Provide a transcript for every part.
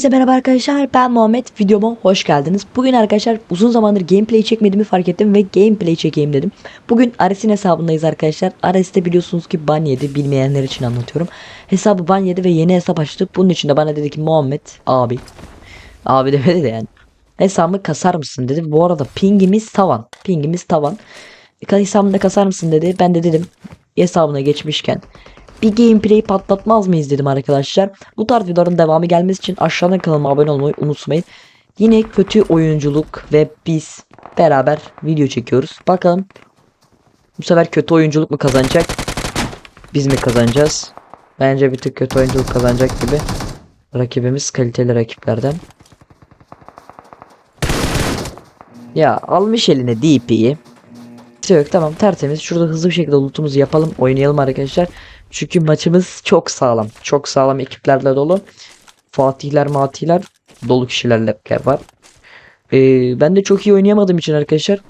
Herkese merhaba arkadaşlar ben Muhammed videoma hoş geldiniz. Bugün arkadaşlar uzun zamandır gameplay çekmediğimi fark ettim ve gameplay çekeyim dedim. Bugün Ares'in hesabındayız arkadaşlar. Ares'te biliyorsunuz ki ban yedi bilmeyenler için anlatıyorum. Hesabı ban yedi ve yeni hesap açtı. Bunun için de bana dedi ki Muhammed abi. Abi demedi de yani. Hesabımı kasar mısın dedi. Bu arada pingimiz tavan. Pingimiz tavan. Hesabımda kasar mısın dedi. Ben de dedim hesabına geçmişken bir gameplay patlatmaz mıyız dedim arkadaşlar. Bu tarz videoların devamı gelmesi için aşağıdan kanalıma abone olmayı unutmayın. Yine kötü oyunculuk ve biz beraber video çekiyoruz. Bakalım bu sefer kötü oyunculuk mu kazanacak? Biz mi kazanacağız? Bence bir tık kötü oyunculuk kazanacak gibi. Rakibimiz kaliteli rakiplerden. Ya almış eline DP'yi. Yok tamam tertemiz. Şurada hızlı bir şekilde lootumuzu yapalım. Oynayalım arkadaşlar. Çünkü maçımız çok sağlam. Çok sağlam ekiplerle dolu. Fatihler matihler dolu kişilerle var. Ee, ben de çok iyi oynayamadığım için arkadaşlar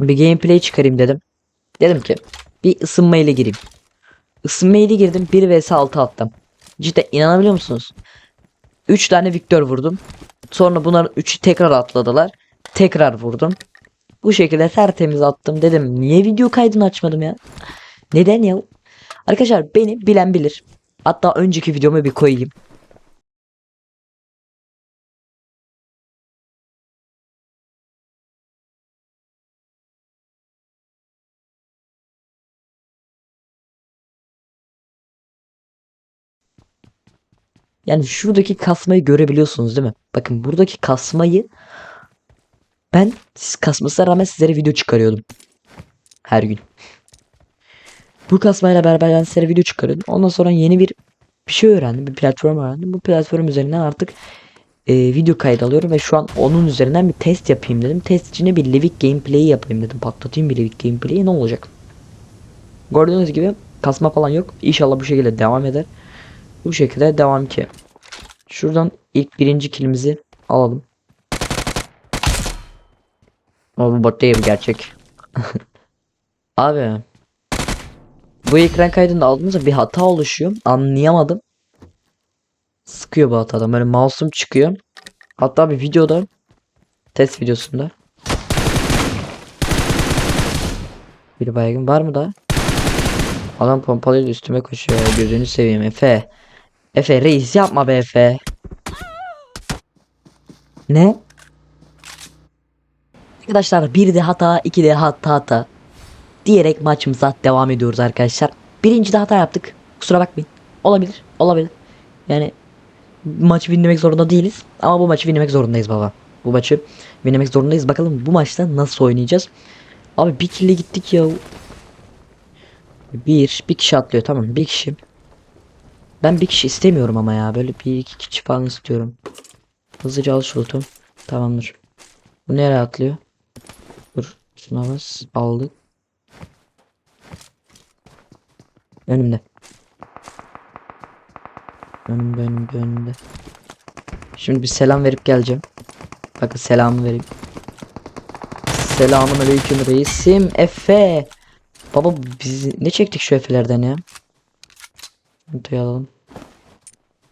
bir gameplay çıkarayım dedim. Dedim ki bir ısınma ile gireyim. Isınma ile girdim 1 vs 6 attım. Cidden inanabiliyor musunuz? 3 tane Victor vurdum. Sonra bunların 3'ü tekrar atladılar. Tekrar vurdum. Bu şekilde tertemiz attım dedim. Niye video kaydını açmadım ya? Neden ya? Arkadaşlar beni bilen bilir. Hatta önceki videomu bir koyayım. Yani şuradaki kasmayı görebiliyorsunuz değil mi? Bakın buradaki kasmayı ben siz kasmasına rağmen sizlere video çıkarıyordum. Her gün. Bu kasmayla beraber ben size video çıkarıyordum. Ondan sonra yeni bir bir şey öğrendim. Bir platform öğrendim. Bu platform üzerinden artık e, video kaydı alıyorum ve şu an onun üzerinden bir test yapayım dedim. Test içine bir Livik gameplay yapayım dedim. Patlatayım bir Livik gameplay ne olacak? Gördüğünüz gibi kasma falan yok. İnşallah bu şekilde devam eder. Bu şekilde devam ki. Şuradan ilk birinci kilimizi alalım. Ama bu bot değil gerçek. Abi. Bu ekran kaydında aldığımızda bir hata oluşuyor. Anlayamadım. Sıkıyor bu hatadan. Böyle mouse'um çıkıyor. Hatta bir videoda test videosunda bir baygın var mı da? Adam pompalıyla üstüme koşuyor. Gözünü seveyim Efe. Efe reis yapma be Efe. Ne? Arkadaşlar bir de hata, iki de hata hata. Diyerek maçımıza devam ediyoruz arkadaşlar. Birinci de hata yaptık. Kusura bakmayın. Olabilir, olabilir. Yani maçı winlemek zorunda değiliz. Ama bu maçı winlemek zorundayız baba. Bu maçı winlemek zorundayız. Bakalım bu maçta nasıl oynayacağız. Abi bir kille gittik ya. Bir, bir kişi atlıyor tamam bir kişi. Ben bir kişi istemiyorum ama ya. Böyle bir iki kişi falan istiyorum. Hızlıca al şu loot'u. Tamamdır. Bu nereye atlıyor? Dur. Şuna bas. Aldık. Önümde. Önümde önümde önümde. Şimdi bir selam verip geleceğim. Bakın selamı vereyim. Selamun aleyküm reisim. Efe. Baba biz ne çektik şu Efe'lerden ya? Alalım.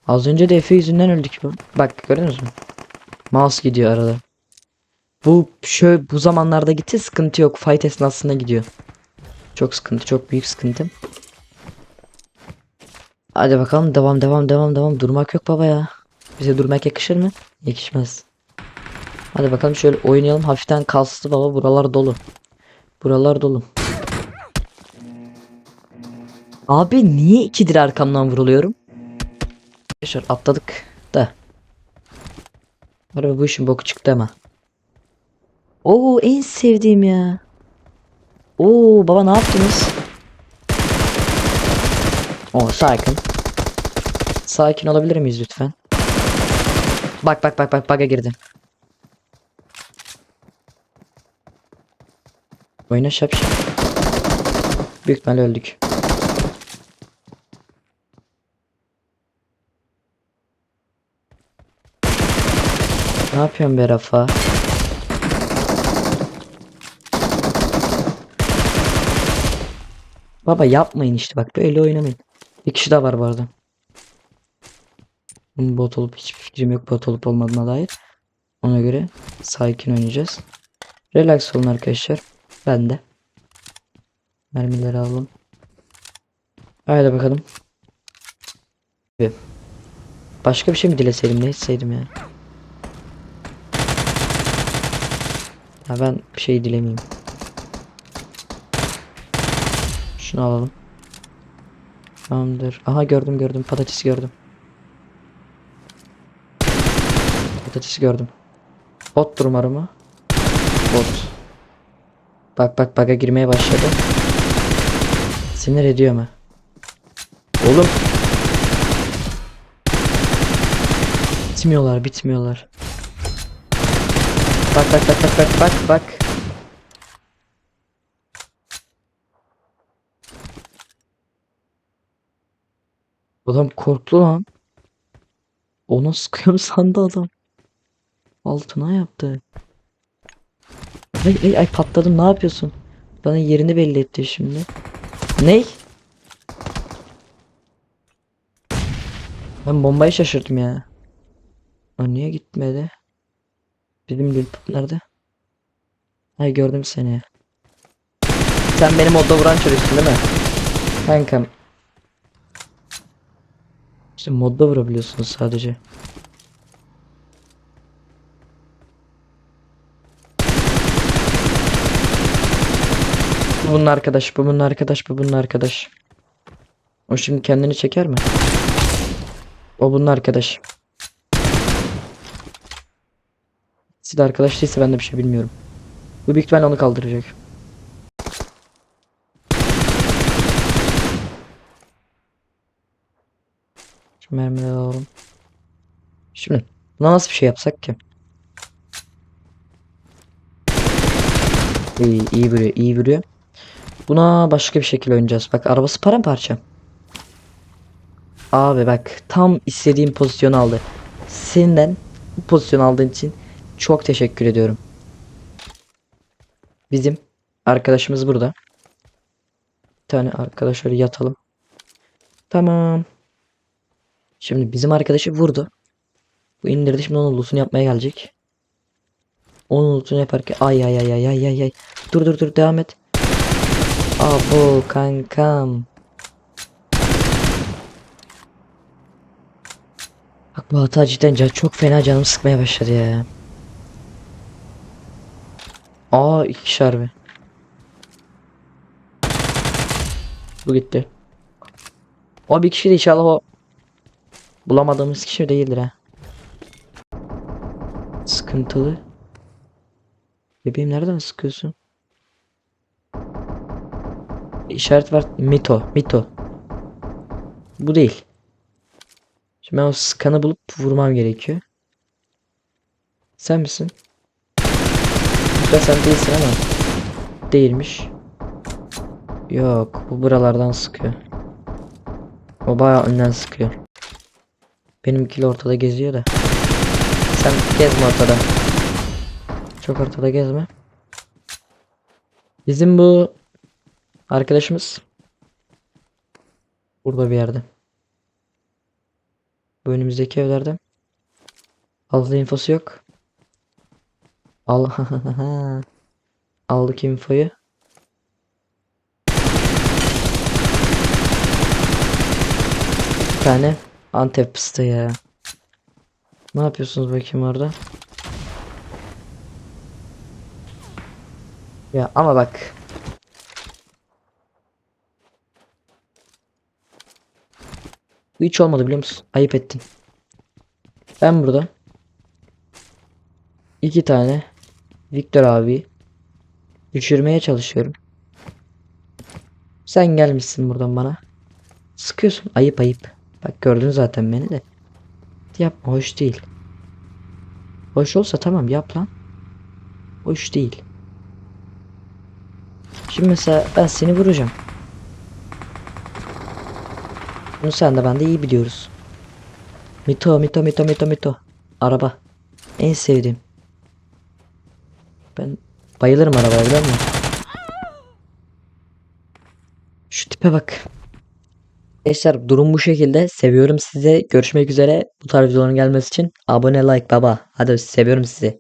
Az önce de Efe yüzünden öldük bu. Bak gördünüz mü? Mouse gidiyor arada. Bu şöyle bu zamanlarda gitti sıkıntı yok. Fight esnasında gidiyor. Çok sıkıntı, çok büyük sıkıntı. Hadi bakalım devam devam devam devam. Durmak yok baba ya. Bize durmak yakışır mı? Yakışmaz. Hadi bakalım şöyle oynayalım. Hafiften kastı baba. Buralar dolu. Buralar dolu. Abi niye ikidir arkamdan vuruluyorum? Arkadaşlar atladık da. Araba bu işin boku çıktı ama. Oo en sevdiğim ya. Oo baba ne yaptınız? Oo sakin. Sakin olabilir miyiz lütfen? Bak bak bak bak bug'a girdi. Oyna şap şap. Büyük ihtimalle öldük. Ne yapıyorsun be Rafa? Baba yapmayın işte bak böyle oynamayın. Bir kişi daha var bu arada. Bunun bot olup hiçbir fikrim yok bot olup olmadığına dair. Ona göre sakin oynayacağız. Relax olun arkadaşlar. Ben de. Mermileri alalım. Haydi bakalım. Başka bir şey mi dileseydim ne etseydim ya. Ya ben bir şey dilemeyeyim. Şunu alalım. Tamamdır. Aha gördüm gördüm. Patates gördüm. Patatesi gördüm. Bottur umarım o. Bot. Bak bak baga girmeye başladı. Sinir ediyor mu? Oğlum. Bitmiyorlar bitmiyorlar. Bak bak bak bak bak bak bak. Adam korktu lan. Ona sıkıyorum sandı adam. Altına yaptı. Ay, ay, ay patladım ne yapıyorsun? Bana yerini belli etti şimdi. Ney? Ben bombayı şaşırdım ya. O niye gitmedi? Bizim Gülpop nerede? Ay gördüm seni. Sen benim odda vuran çocuksun değil mi? Kankam. İşte modda vurabiliyorsunuz sadece. Bu bunun arkadaş, bu bunun arkadaş, bu bunun arkadaş. O şimdi kendini çeker mi? O bunun arkadaş. Siz arkadaş değilse ben de bir şey bilmiyorum. Bu büyük ihtimalle onu kaldıracak. Şu mermileri alalım. Şimdi buna nasıl bir şey yapsak ki? İyi, iyi vuruyor, iyi vuruyor. Buna başka bir şekilde oynayacağız. Bak arabası paramparça. Abi bak tam istediğim pozisyonu aldı. Senden bu pozisyonu aldığın için çok teşekkür ediyorum. Bizim arkadaşımız burada. Bir tane arkadaş şöyle yatalım. Tamam. Şimdi bizim arkadaşı vurdu. Bu indirdi şimdi onun loot'unu yapmaya gelecek. Onun loot'unu yaparken ay ay ay ay ay ay ay. Dur dur dur devam et. Abo kankam. Bak bu hata cidden can- çok fena canımı sıkmaya başladı ya. Aa iki harbi. Bu gitti. O bir kişi de inşallah o bulamadığımız kişi değildir ha. Sıkıntılı. Bebeğim nereden sıkıyorsun? İşaret var. Mito. Mito. Bu değil. Şimdi ben o skanı bulup vurmam gerekiyor. Sen misin? Mito sen değilsin ama. Değilmiş. Yok. Bu buralardan sıkıyor. O bayağı önden sıkıyor. Benimkili ortada geziyor da. Sen gezme ortada. Çok ortada gezme. Bizim bu arkadaşımız burada bir yerde. Bu önümüzdeki evlerde. Fazla infosu yok. Al Aldık infoyu. Bir tane Antep fıstığı ya. Ne yapıyorsunuz bakayım orada? Ya ama bak. Bu hiç olmadı biliyor musun? Ayıp ettin. Ben burada iki tane Victor abi düşürmeye çalışıyorum. Sen gelmişsin buradan bana. Sıkıyorsun. Ayıp ayıp. Bak gördün zaten beni de. Yapma hoş değil. Hoş olsa tamam yap lan. Hoş değil. Şimdi mesela ben seni vuracağım. Bunu sen de ben de iyi biliyoruz. Mito, mito, mito, mito, mito. Araba. En sevdiğim. Ben bayılırım arabaya biliyor musun? Şu tipe bak. Arkadaşlar durum bu şekilde. Seviyorum sizi. Görüşmek üzere. Bu tarz videoların gelmesi için abone like baba. Hadi seviyorum sizi.